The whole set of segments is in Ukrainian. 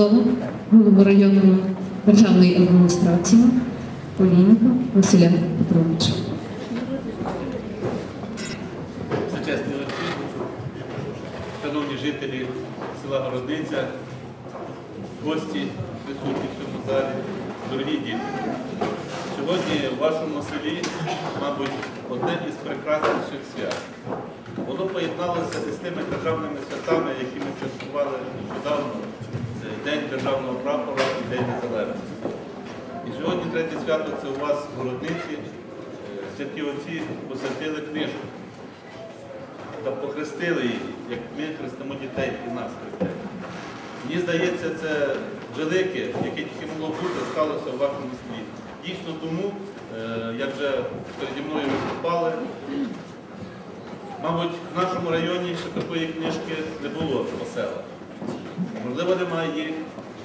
Слово голову районної державної адміністрації Полінка Василя Петровича. Всечесний Олексій, шановні жителі села Городниця, гості присутні в цьому залі, дорогі діти. Сьогодні в вашому селі, мабуть, одне із прекрасніших свят. Воно поєдналося із тими державними святами, які ми святкували нещодавно. День державного прапора і День Незалежності. І сьогодні третє свято це у вас в Городниці. Е, Святі отці посвятили книжку та похрестили її, як ми хрестимо дітей і нас хрестили. Мені здається, це велике, яке тільки могло бути, сталося у вашому селі. Дійсно тому, е, як вже переді мною виступали, мабуть, в нашому районі ще такої книжки не було по селах. Можливо, немає їх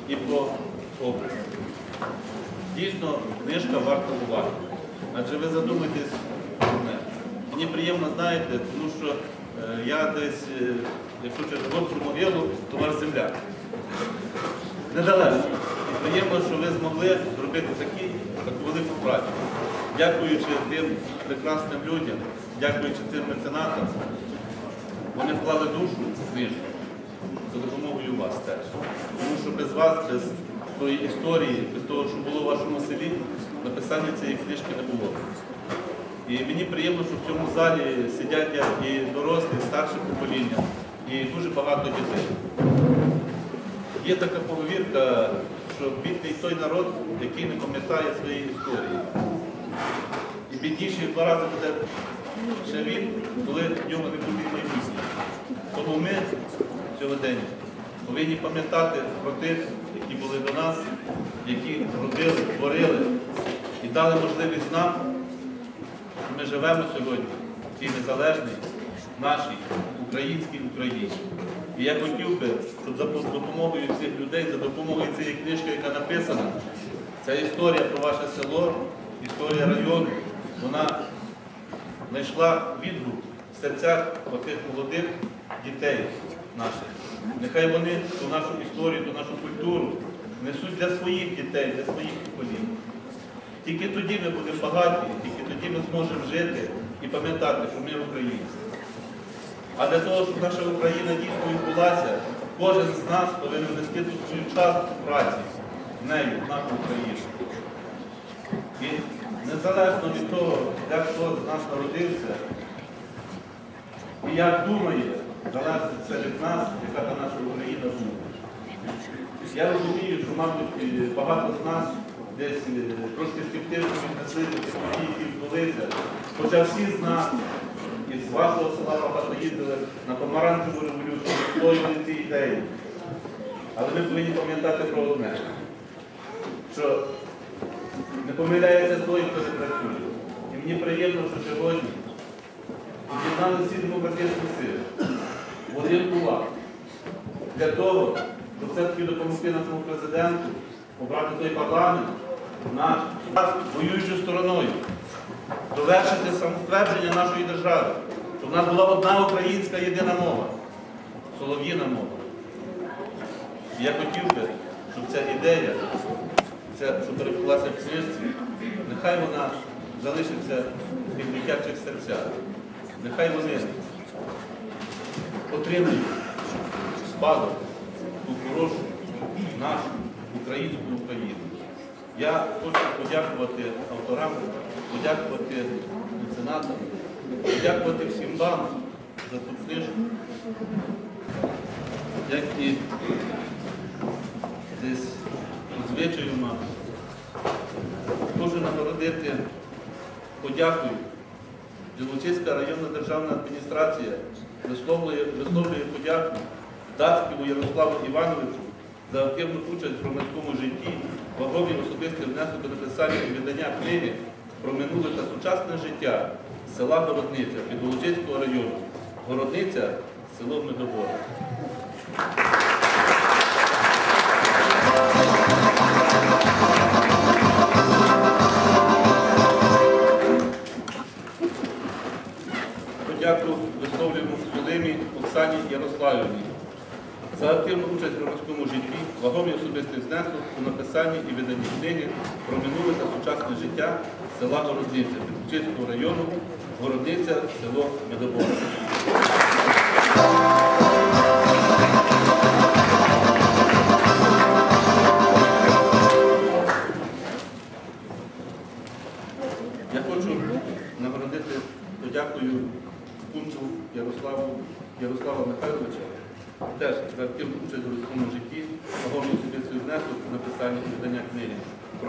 і по області. Дійсно, книжка варта уваги. Адже ви задумаєтесь про мене. Мені приємно, знаєте, тому що е, я десь, якщо через гостру могилу, то ваш земляк. Недалеко. І приємно, що ви змогли зробити такі, таку велику працю. Дякуючи тим прекрасним людям, дякуючи тим меценатам, вони вклали душу в книжку за допомогою вас теж. Тому що без вас, без тої історії, без того, що було в вашому селі, написання цієї книжки не було. І мені приємно, що в цьому залі сидять і дорослі, і старше покоління, і дуже багато дітей. Є така поговірка, що бідний той народ, який не пам'ятає своєї історії. І бідніший два рази буде ще він, коли в нього не буде майбутнє. Тому ми сьогодні повинні пам'ятати про тих, які були до нас, які робили, творили і дали можливість нам, що ми живемо сьогодні в цій незалежній нашій українській Україні. І я хотів би, щоб за допомогою цих людей, за допомогою цієї книжки, яка написана, ця історія про ваше село, історія району, вона знайшла відгук в серцях отих молодих дітей наших. Нехай вони ту нашу історію, ту нашу культуру несуть для своїх дітей, для своїх поколінь. Тільки тоді ми будемо багаті, тільки тоді ми зможемо жити і пам'ятати, що ми українці. А для того, щоб наша Україна дійсно відбулася, кожен з нас повинен нести тут свою частку праці в нею, в нашу Україну. І незалежно від того, як хто з нас народився, і як думає, залежить це від нас, яка та наша Україна думає. Я розумію, що, мабуть, багато з нас десь е, трошки скептично віднесли до які відбулися. Хоча всі з нас із вашого села багато їздили на помаранчеву революцію, відстоювали ці ідеї. Але ми повинні пам'ятати про одне, що не помиляється той, хто не працює. І мені приємно, що сьогодні об'єднали всі демократичні сили один для того, щоб все-таки допомогти нашому президенту обрати той парламент наш воюючою стороною, довершити самоствердження нашої держави, щоб в нас була одна українська єдина мова, солов'їна мова. І я хотів би, щоб ця ідея, ця, що переклалася в книжці, нехай вона залишиться в дитячих серцях. Нехай вони отримають спадок ту хорошу нашу українську Україну. Я хочу подякувати авторам, подякувати меценатам, подякувати всім вам за ту книжку, як і десь у мав. Дуже нагородити подякою. Білоцівська районна державна адміністрація висловлює, висловлює подяку Дацькому Ярославу Івановичу за активну участь в громадському житті, вагомий особистий внесок до написання і видання книги про минуле та сучасне життя села Городниця Підволочиського району. Городниця село Медоборе. Ярославівні за активну участь в громадському житті, вагомі особистий знесок у написанні і виданні книги про минуле та сучасне життя села Городниця Підключицького району, Городниця, село Медоборе.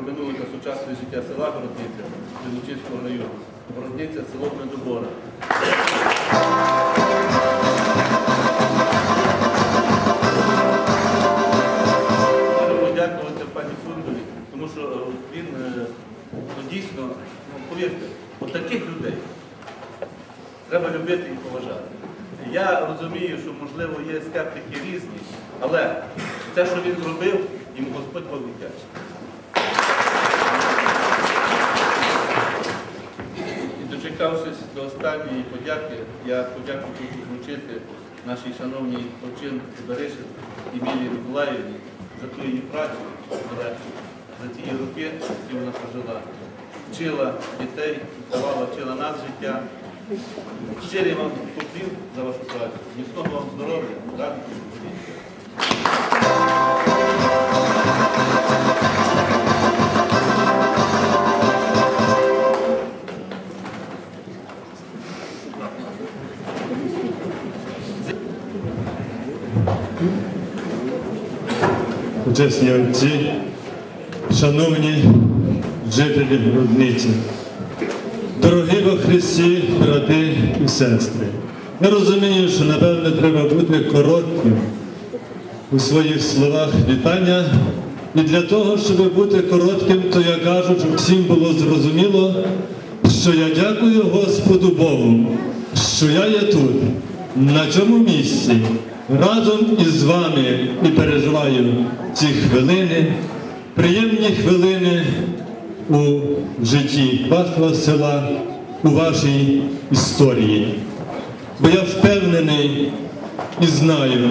Минуле та сучасне життя села Городниця Білочиського району. Городниця, село Медобора. Хочу подякувати пані Фундові, тому що е, він е, ну, дійсно, ну, повірте, от людей треба любити і поважати. Я розумію, що можливо є скептики різні, але те, що він зробив, йому Господь Бог віддячить. І дочекавшись до останньої подяки, я подяку хочу вручити нашій шановній Овчин Беришин Емілії Миколаївні за ту її працю, за ті роки, які вона прожила. Вчила дітей, давала, вчила нас життя. Щирий вам поклін за вашу працю. Міцного вам здоров'я, радості. Почесні отці, шановні жителі Грудниці, дорогі во Христі, брати і сестри. Я розумію, що напевне треба бути коротким у своїх словах вітання. І для того, щоб бути коротким, то я кажу, щоб всім було зрозуміло, що я дякую Господу Богу, що я є тут, на цьому місці, разом із вами і переживаю ці хвилини, приємні хвилини у житті вашого села, у вашій історії. Бо я впевнений і знаю,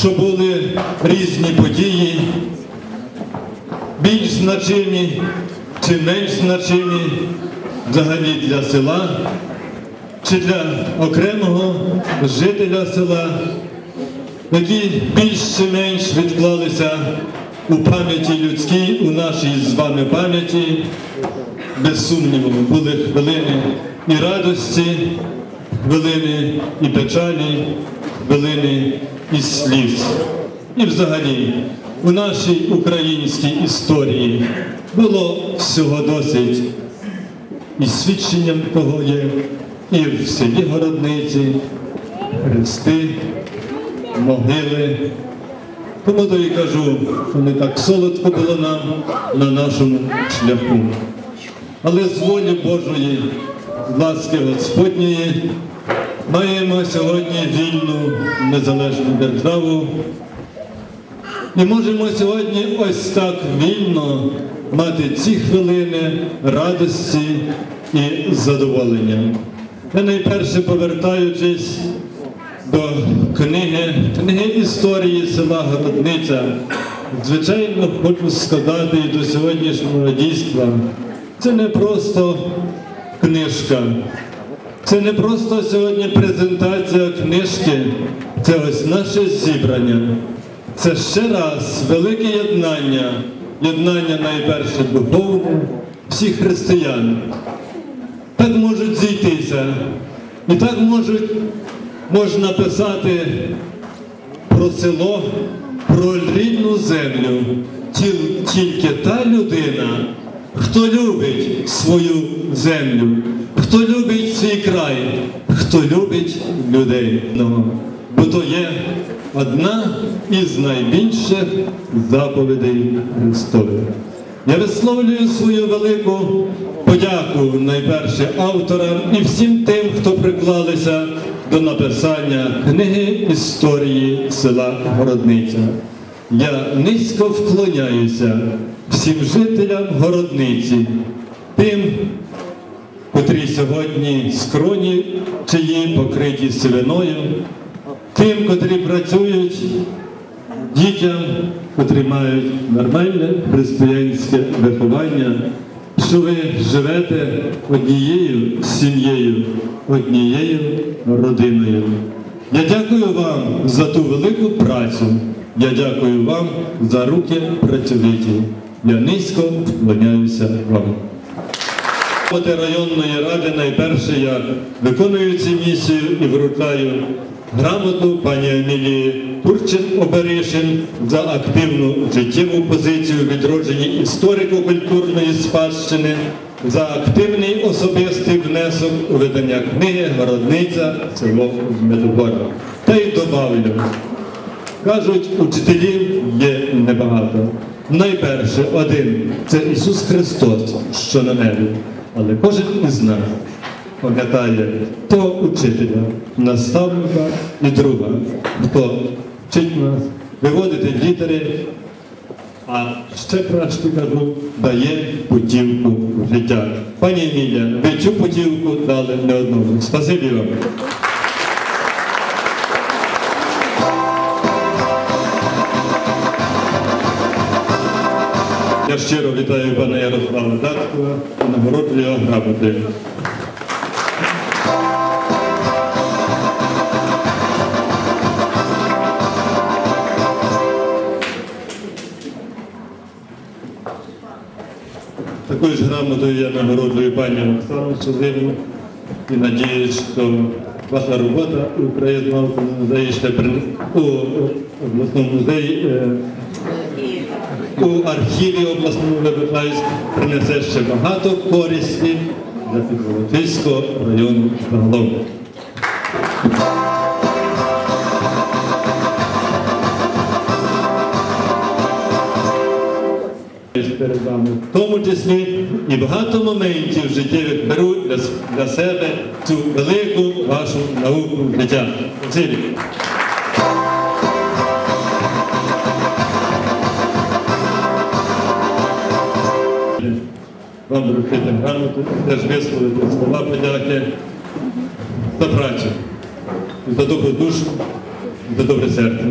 що були різні події, більш значимі чи менш значимі взагалі для села чи для окремого жителя села, які більш чи менш відклалися у пам'яті людській, у нашій з вами пам'яті, без сумніву, були хвилини і радості, хвилини і печалі, хвилини і сліз. І взагалі у нашій українській історії було всього досить. І свідченням того є і в селі Городниці, хрести, могили. Тому то і кажу, що не так солодко було нам на нашому шляху. Але з волі Божої, з ласки Господньої, маємо сьогодні вільну незалежну державу. І можемо сьогодні ось так вільно мати ці хвилини радості і задоволення. Я найперше повертаючись до книги, книги історії села Городниця, звичайно, хочу сказати і до сьогоднішнього дійства, це не просто книжка, це не просто сьогодні презентація книжки, це ось наше зібрання. Це ще раз велике єднання, єднання найперше духовне всіх християн. Так можуть зійтися, і так можуть, можна писати про село, про рідну землю. Тільки та людина, хто любить свою землю, хто любить свій край, хто любить людей. Ну, Бо то є одна із найбільших заповідей Христових. Я висловлюю свою велику подяку найперше авторам і всім тим, хто приклалися до написання книги історії села Городниця. Я низько вклоняюся всім жителям Городниці, тим, котрі сьогодні скроні чиї покриті сивиною, тим, котрі працюють дітям, котрі мають нормальне християнське виховання, що ви живете однією сім'єю, однією родиною. Я дякую вам за ту велику працю. Я дякую вам за руки працьовиті. Я низько вклоняюся вам. Роботи районної ради найперше я виконую цю місію і вручаю грамоту пані Емілії Турчин Оберишин за активну життєву позицію в відродженні історико-культурної спадщини, за активний особистий внесок у видання книги Городниця село Медогора. Та й добавлю. Кажуть, учителів є небагато. Найперше один це Ісус Христос, що на небі. Але кожен із нас пам'ятає того учителя, наставника і друга, хто вчить нас виводити літери, а ще краще кажу, дає путівку в життя. Пані Емілія, ви цю путівку дали не одному. Спасибі вам. Я щиро вітаю пана Ярослава Дацького і нагороджую його грамотою. Такою ж грамотою я нагороджую пані Оксану Сузивну і надіюсь, що ваша робота у краєзнавчому музеї ще при... у обласному музеї. е, у архіві обласному вибачаюсь, принесе ще багато користі для Підволочиського району загалом. Перед вами в тому числі і багато моментів життєвих беру для, для себе цю велику вашу науку життя. Спасибі. вам вручити грамоту, теж висловити слова подяки за працю, за добру душу, за добре серце.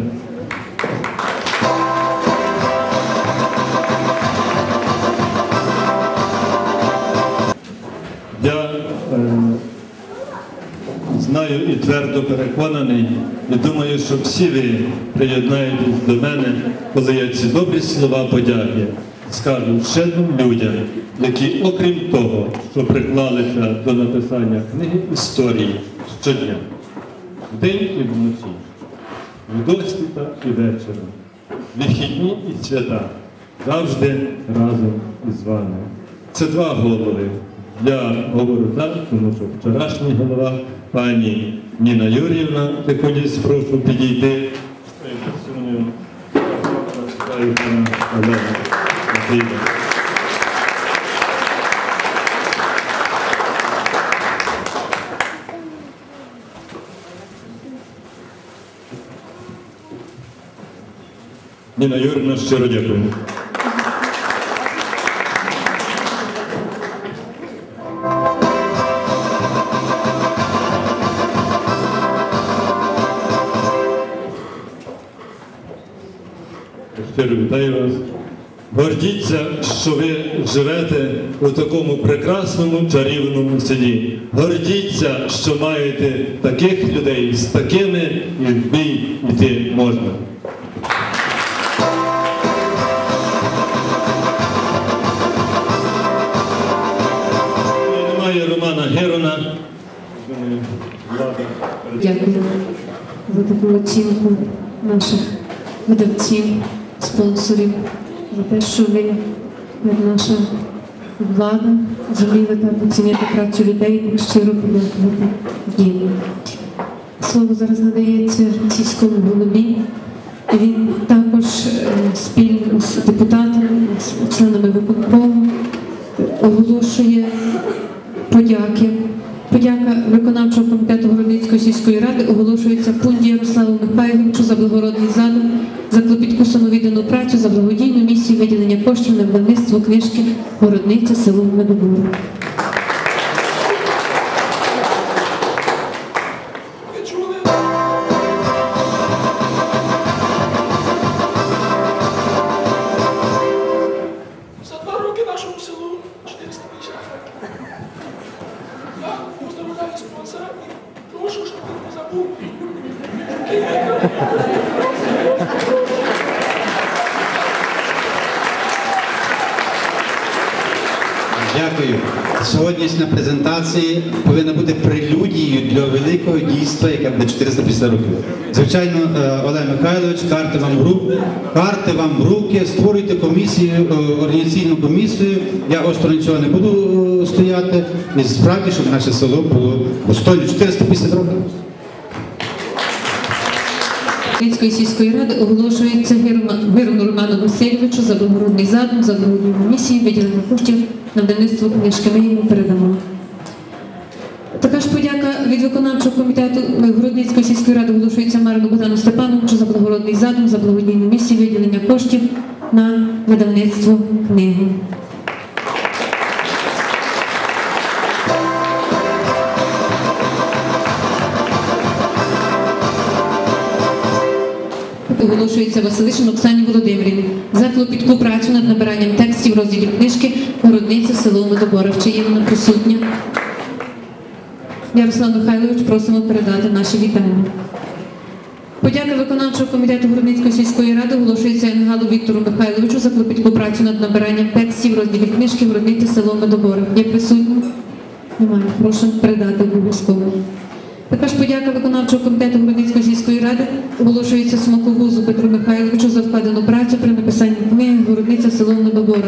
Твердо переконаний, і думаю, що всі ви приєднаєтесь до мене, коли я ці добрі слова подяки скажу щедрим людям, які, окрім того, що приклалися до написання книги історії щодня, вдень і вночі, вдосвіта і вечором, вихідні і свята, завжди разом із вами. Це два голови. Я говорю так, тому що вчорашній голова пані Ніна Юріївна, Тихоніс, прошу підійти. Ніна Юрівна, щиро дякую. Щиро вітаю вас. Гордіться, що ви живете у такому прекрасному чарівному селі. Гордіться, що маєте таких людей з такими і в бій йти можна. Немає Романа Герона. Дякую за таку оцінку наших видавців, спонсорів, за те, що ви, як наша влада, зуміли так оцінити працю людей і щиро подякувати їм. Слово зараз надається сільському голові. Він також е, спільно з депутатами, з членами виконкому оголошує подяки. Подяка виконавчого комітету Городницької сільської ради оголошується Пунді Ярославу Михайловичу за благородний задум, за клопітку самовіддану працю, за благодійну місію виділення коштів на будівництво книжки Городниця село Медобур. Звичайно, е, Олег Михайлович, карти вам в руки, карти вам в руки, створюйте комісію, е, організаційну комісію. Я остро нічого не буду е, стояти. І справді, щоб наше село було достойно 450 років. Київської сільської ради оголошується Герма- Роману Васильовичу за благородний задум, за благодійну місію, виділення коштів на видавництво книжки. Ми йому передамо. Така ж подяка від виконавчого комітету Городницької сільської ради оголошується Марину Богдану Степановичу за благородний задум, за благодійну місію, виділення коштів на видавництво книги. Оголошується Василишин Оксані Володимирівні за клопітку працю над набиранням текстів розділів книжки Городниця село Медоборов. Чи є вона присутня? Ярослав Михайлович, просимо передати наші вітання. Подяка виконавчого комітету Городницької сільської ради оголошується Енгалу Віктору Михайловичу за клопітку працю над набиранням текстів розділів книжки Городниця село Медобори. Є присутні? Немає. Прошу передати обов'язково. Також подяка виконавчого комітету Городницької сільської ради оголошується Смаковузу Петру Михайловичу за вкладену працю при написанні книги Городниця село Медобора.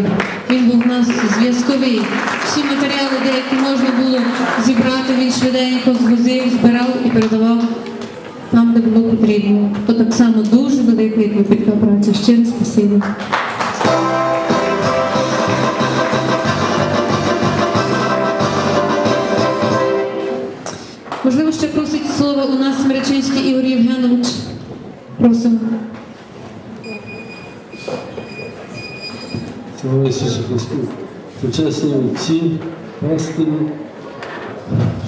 Він був у нас зв'язковий. Всі матеріали, деякі можна було зібрати, він швиденько звозив, збирав і передавав там, де було потрібно. То так само дуже велика і праця. Щиро спасибі. Слова у нас Смиречинський Ігор Євгенович. Просимо. Христу! Отці, пастирі,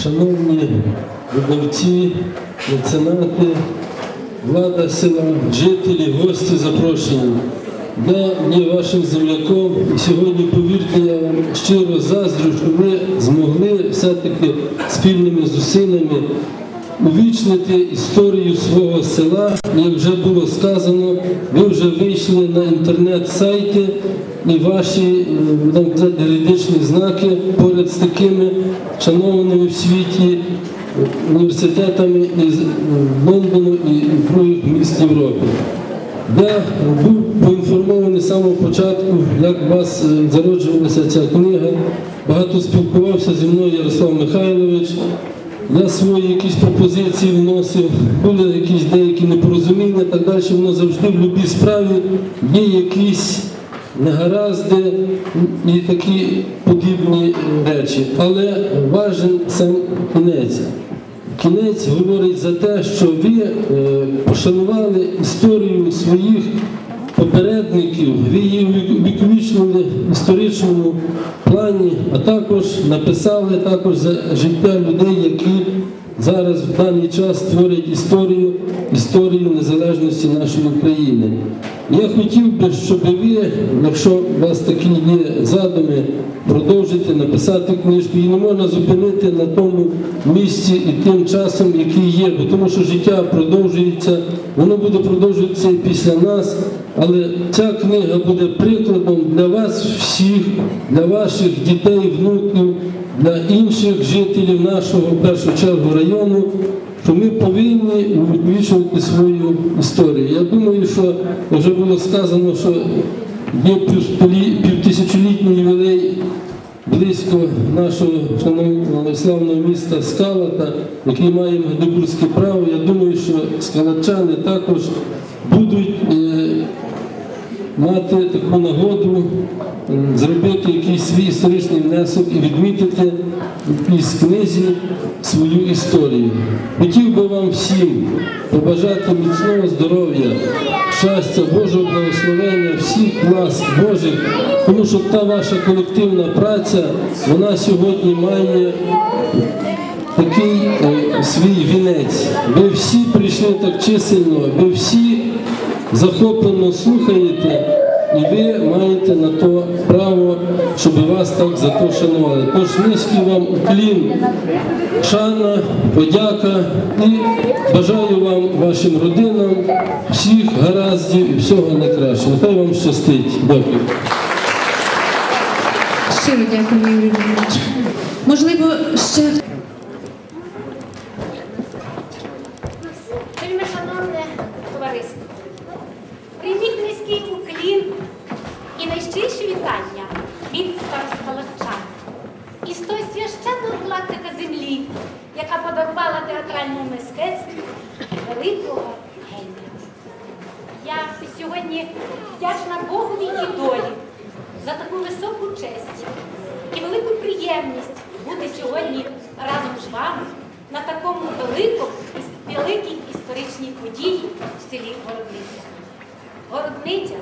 шановні видавці, меценати, влада села, жителі, гості запрошені. Я є вашим земляком і сьогодні, повірте, я вам щиро заздрю, що ви змогли все-таки спільними зусиллями увічнити історію свого села. Як вже було сказано, ви вже вийшли на інтернет-сайти і ваші е, казати, юридичні знаки поряд з такими шанованими в світі університетами із е, Лондону і других міст Європи. Я був поінформований з самого початку, як у вас е, зароджувалася ця книга. Багато спілкувався зі мною Ярослав Михайлович. Я свої якісь пропозиції вносив, були якісь деякі непорозуміння, так далі. Воно завжди в будь-якій справі є якісь негаразди і такі подібні речі. Але важен сам кінець. Кінець говорить за те, що ви е, пошанували історію своїх попередників, ви її в історичному плані, а також написали також за життя людей, які зараз в даний час творять історію, історію незалежності нашої України. Я хотів би, щоб ви, якщо у вас такі є задуми, продовжити написати книжку. Її не можна зупинити на тому місці і тим часом, який є, тому що життя продовжується, воно буде продовжуватися і після нас. Але ця книга буде прикладом для вас всіх, для ваших дітей, внуків, для інших жителів нашого в першу чергу району, що ми повинні увічувати свою історію. Я думаю, що вже було сказано, що є півтисячолітній ювілей близько нашого шановного славного міста Скалата, який має Магдебурзьке право. Я думаю, що скалачани також будуть мати таку нагоду зробити якийсь свій історичний внесок і відмітити якійсь книзі свою історію. Хотів би вам всім побажати міцного здоров'я, щастя, Божого благословення, всіх ласк Божих, тому що та ваша колективна праця, вона сьогодні має такий е, свій вінець. Ви всі прийшли так чисельно, ви всі захоплено слухаєте, і ви маєте на то право, щоб вас так за то шанували. Тож низький вам уклін, шана, подяка і бажаю вам, вашим родинам, всіх гараздів і всього найкращого. Нехай вам щастить. Дякую. Щиро дякую, Юрій. Можливо, ще сьогодні вдячна Богові і долі за таку високу честь і велику приємність бути сьогодні разом з вами на такому великому, великій історичній події в селі Городниця. Городниця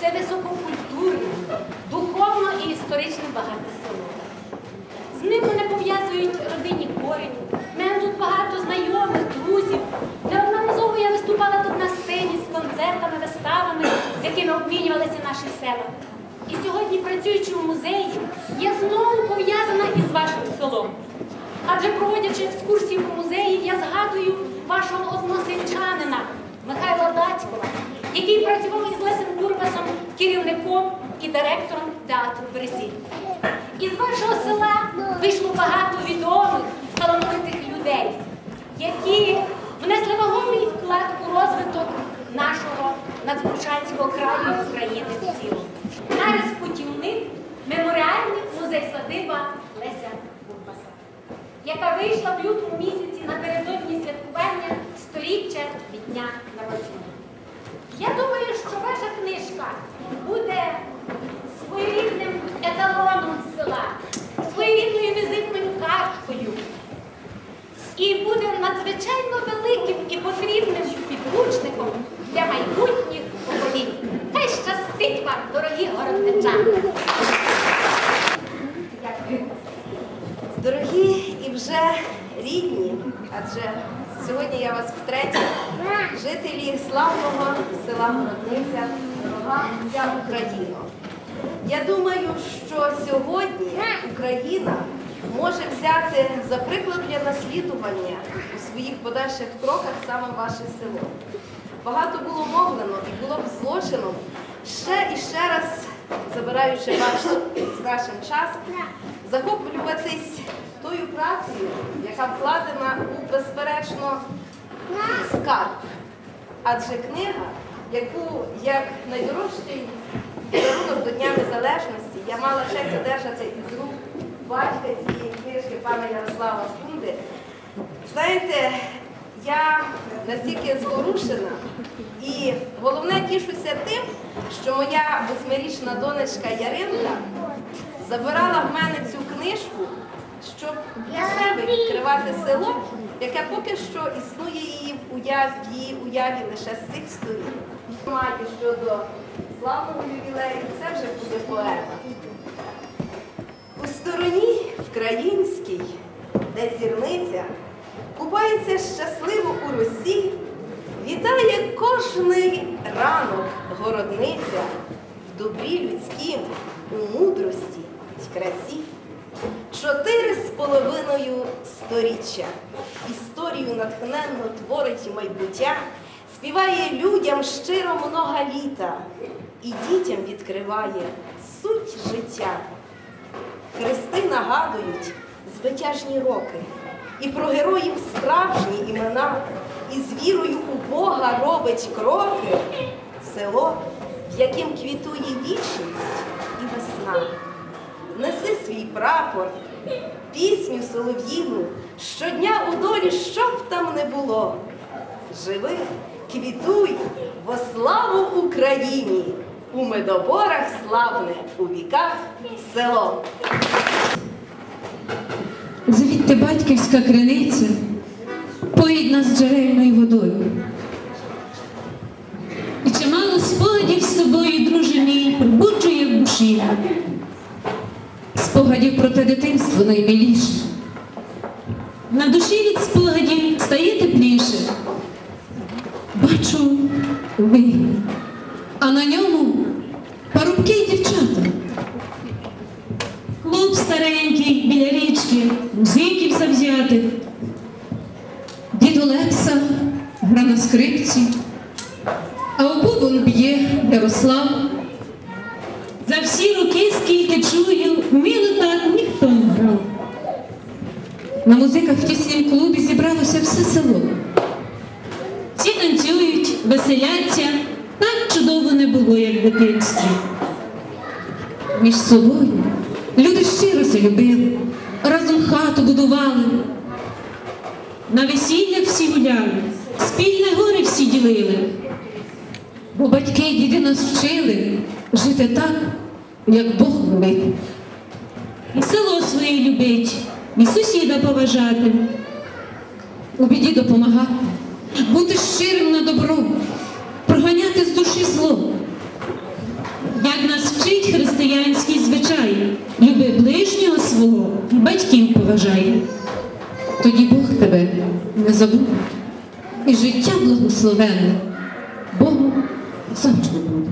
це висококультурне, духовно і історично багате село. З ним мене пов'язують родинні корені. У мене тут багато знайомих, друзів. Неодноразово я виступала тут на сцені з концертами, якими обмінювалися наші села. І сьогодні, працюючи в музеї, я знову пов'язана із вашим селом. Адже проводячи екскурсії по музеї, я згадую вашого односельчанина Михайла Дацькова, який працював із Лесем Курбасом керівником і директором театру Березіль. Із вашого села нашого краю України в цілому. Нарис путівник меморіальний музей-садиба Леся Курбаса, яка вийшла в лютому місяці напередодні святкування сторіччя від дня народження. Я думаю, що ваша книжка буде своєрідним еталоном села, своєрідною візитною карткою. І буде надзвичайно великим і потрібним підручником для майбутніх поколінь. Хай щастить вам, дорогі городничани! Дорогі і вже рідні, адже сьогодні я вас втретє, жителі славного села Городниця, дорога Україна. Я думаю, що сьогодні Україна може взяти за приклад для наслідування у своїх подальших кроках саме ваше село. Багато було мовлено і було б злочином ще і ще раз, забираючи ваш з нашим час, захоплюватись тою працею, яка вкладена у безперечно скарб. Адже книга, яку як найдорожчий подарунок до Дня Незалежності я мала честь одержати із рук батька цієї книжки пана Ярослава Кунди, знаєте, я настільки зворушена і головне тішуся тим, що моя восьмирічна донечка Яринка забирала в мене цю книжку, щоб для себе відкривати село, яке поки що існує її в уяві, в її уяві лише з цих сторін. Маю щодо славного ювілею, це вже буде поема. У стороні вкраїнській, де зірниця, купається щасливо у росі, вітає кожний ранок городниця в добрі людськім, у мудрості й красі. Чотири з половиною сторіччя історію натхненно творить майбуття, співає людям щиро много літа і дітям відкриває суть життя. Хрести нагадують звитяжні роки, і про героїв справжні імена, і з вірою у Бога робить кроки село, в яким квітує вічність і весна. Неси свій прапор, пісню солов'їну, щодня у долі, що б там не було. Живи, квітуй во славу Україні, у медоборах славне, у віках село. Звідти батьківська криниця поїть нас джерельною водою. І чимало спогадів з тобою, друже мій, пробуджує в душі. Спогадів про те дитинство наймиліше. На душі від спогадів стає тепліше. Бачу ви, а на ньому парубки й дівчата. Клуб старенький біля річки, музиків завзятих. Дід Олекса гра на скрипці, а у б'є Ярослав. За всі роки, скільки чую, вміло так ніхто не грав. На музиках в тіснім клубі зібралося все село. Всі танцюють, веселяться, так чудово не було, як в дитинстві. Між собою люди щиро се любили, Бо батьки й діди нас вчили жити так, як Бог велить. І село своє любить, і сусіда поважати, у біді допомагати, бути щирим на добро, проганяти з душі зло. Як нас вчить християнський звичай, люби ближнього свого і батьків поважай. Тоді Бог тебе не забуде, і життя благословенне Богу завжди буде.